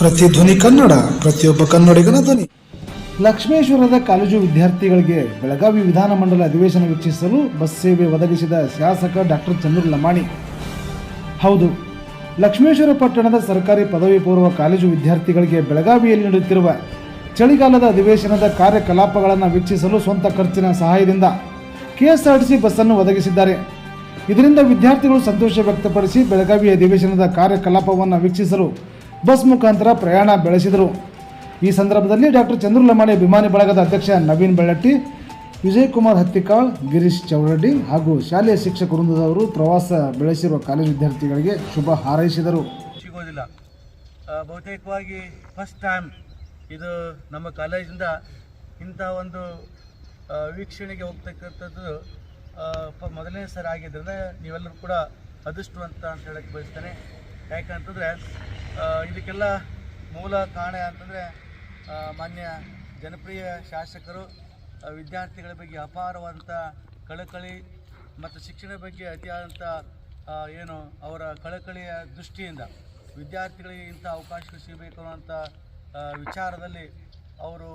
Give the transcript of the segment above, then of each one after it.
ಪ್ರತಿಧ್ವನಿ ಕನ್ನಡ, ಪ್ರತಿಯೊಬ್ಬ ಕನ್ನಡಿಗನ ಧ್ವನಿ. ಲಕ್ಷ್ಮೇಶ್ವರದ ಕಾಲೇಜು ವಿದ್ಯಾರ್ಥಿಗಳಿಗೆ ಬೆಳಗಾವಿ ವಿಧಾನಮಂಡಲ ಅಧಿವೇಶನ ವೀಕ್ಷಿಸಲು ಬಸ್ ಸೇವೆ ಒದಗಿಸಿದ ಶಾಸಕ ಡಾಕ್ಟರ್ ಚಂದ್ರು ಲಮಾಣಿ. ಹೌದು, ಲಕ್ಷ್ಮೇಶ್ವರ ಪಟ್ಟಣದ ಸರ್ಕಾರಿ ಪದವಿ ಪೂರ್ವ ಕಾಲೇಜು ವಿದ್ಯಾರ್ಥಿಗಳಿಗೆ ಬೆಳಗಾವಿಯಲ್ಲಿ ನಡೆಯುತ್ತಿರುವ ಚಳಿಗಾಲದ ಅಧಿವೇಶನದ ಕಾರ್ಯಕಲಾಪಗಳನ್ನು ವೀಕ್ಷಿಸಲು ಸ್ವಂತ ಖರ್ಚಿನ ಸಹಾಯದಿಂದ ಕೆಎಸ್ಆರ್ಟಿಸಿ ಬಸ್ಸನ್ನು ಒದಗಿಸಿದ್ದಾರೆ. ಇದರಿಂದ ವಿದ್ಯಾರ್ಥಿಗಳು ಸಂತೋಷ ವ್ಯಕ್ತಪಡಿಸಿ ಬೆಳಗಾವಿ ಅಧಿವೇಶನದ ಕಾರ್ಯಕಲಾಪವನ್ನು ವೀಕ್ಷಿಸಲು ಬಸ್ ಮುಖಾಂತರ ಪ್ರಯಾಣ ಬೆಳೆಸಿದರು. ಈ ಸಂದರ್ಭದಲ್ಲಿ ಡಾಕ್ಟರ್ ಚಂದ್ರು ಲಮಾಣಿ ಅಭಿಮಾನಿ ಬಳಗದ ಅಧ್ಯಕ್ಷ ನವೀನ್ ಬೆಳ್ಳಟ್ಟಿ ವಿಜಯ್ ಕುಮಾರ್ ಹತ್ತಿಕಾಳ್, ಗಿರೀಶ್ ಚೌರಡ್ಡಿ ಹಾಗೂ ಶಾಲೆಯ ಶಿಕ್ಷಕ ವೃಂದದವರು ಪ್ರವಾಸ ಬೆಳೆಸಿರುವ ಕಾಲೇಜು ವಿದ್ಯಾರ್ಥಿಗಳಿಗೆ ಶುಭ ಹಾರೈಸಿದರು. ಸಿಗೋದಿಲ್ಲ. ಬಹುತೇಕವಾಗಿ ಫಸ್ಟ್ ಟೈಮ್ ಇದು ನಮ್ಮ ಕಾಲೇಜಿಂದ ಇಂಥ ಒಂದು ವೀಕ್ಷಣೆಗೆ ಹೋಗ್ತಕ್ಕಂಥದ್ದು ಮೊದಲನೇ ಸರಿ ಆಗಿದ್ದರಿಂದ ನೀವೆಲ್ಲರೂ ಕೂಡ ಅದೃಷ್ಟವಂತ ಅಂತ ಹೇಳಕ್ಕೆ ಬಯಸ್ತೇನೆ. ಯಾಕಂತಂದರೆ ಇದಕ್ಕೆಲ್ಲ ಮೂಲ ಕಾರಣ ಅಂತಂದರೆ ಮಾನ್ಯ ಜನಪ್ರಿಯ ಶಾಸಕರು ವಿದ್ಯಾರ್ಥಿಗಳ ಬಗ್ಗೆ ಅಪಾರವಾದಂಥ ಕಳಕಳಿ ಮತ್ತು ಶಿಕ್ಷಣ ಬಗ್ಗೆ ಅತಿಯಾದಂಥ ಏನು ಅವರ ಕಳಕಳಿಯ ದೃಷ್ಟಿಯಿಂದ ವಿದ್ಯಾರ್ಥಿಗಳಿಗೆ ಇಂಥ ಅವಕಾಶಗಳು ಸಿಗಬೇಕು ಅನ್ನೋಂಥ ವಿಚಾರದಲ್ಲಿ ಅವರು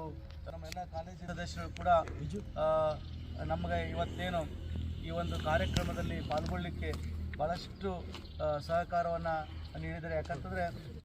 ನಮ್ಮ ಎಲ್ಲ ಕಾಲೇಜಿನ ಸದಸ್ಯರು ಕೂಡ ನಮಗೆ ಇವತ್ತೇನು ಈ ಒಂದು ಕಾರ್ಯಕ್ರಮದಲ್ಲಿ ಪಾಲ್ಗೊಳ್ಳಲಿಕ್ಕೆ ಭಾಳಷ್ಟು ಸಹಕಾರವನ್ನು ನೀಡಿದ್ದಾರೆ ಯಾಕಂತಂದರೆ